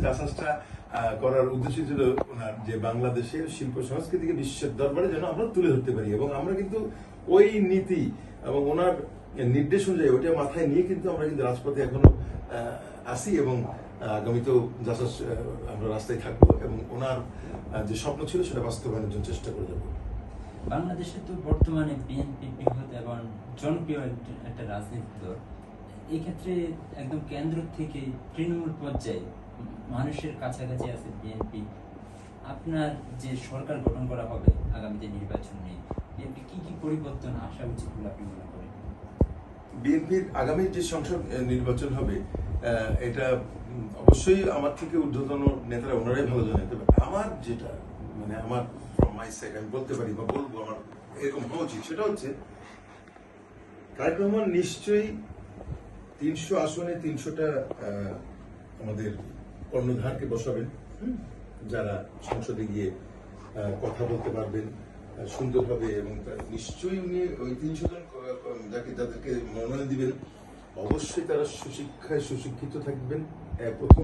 জাসাসটা করার উদ্দেশ্য ছিল ওনার যে বাংলাদেশের শিল্প সংস্কৃতিকে বিশ্বের দরবারে যেন আমরা তুলে ধরতে পারি। এবং আমরা কিন্তু ওই নীতি এবং ওনার নির্দেশ অনুযায়ী ওইটা মাথায় নিয়ে কিন্তু আমরা কিন্তু রাজপথে এখনও আসি এবং আগামী তো জাসাস আমরা রাস্তায় থাকব এবং ওনার যে স্বপ্ন ছিল সেটা বাস্তবায়নের জন্য চেষ্টা করে যাব। বাংলাদেশে তো বর্তমানে বিএনপি বৃহৎ এবং জনপ্রিয় একটা- রাজনীতি দল। এই ক্ষেত্রে একদম কেন্দ্র থেকে তৃণমূল পর্যায়ে মানুষের কাছাকাছি আছে বিএনপি আপনার যে সরকার গঠন করা হবে আগামীতে নির্বাচন নিয়ে বিএনপি কি কি পরিবর্তন আসা উচিত বলে আপনি মনে করেন? বিএনপির আগামী যে সংসদ নির্বাচন হবে এটা অবশ্যই আমার থেকে ঊর্ধ্বতন নেতারা ওনারাই ভালো জানেন তবে আমার যেটা মানে আমার ফ্রম মাই সাইড আমি বলতে পারি বা বলব আমার এরকম হওয়া উচিত, সেটা হচ্ছে তারেক রহমান নিশ্চয়ই তিনশো আসনে তিনশোটা আমাদের কর্ণধারকে বসাবেন? যারা সংসদে গিয়ে কথা বলতে পারবেন সুন্দরভাবে এবং তার নিশ্চয়ই উনি ওই তিনশো জন যাকে যাদেরকে মনোনয়ন দিবেন অবশ্যই তারা সুশিক্ষায় সুশিক্ষিত থাকবেন প্রথম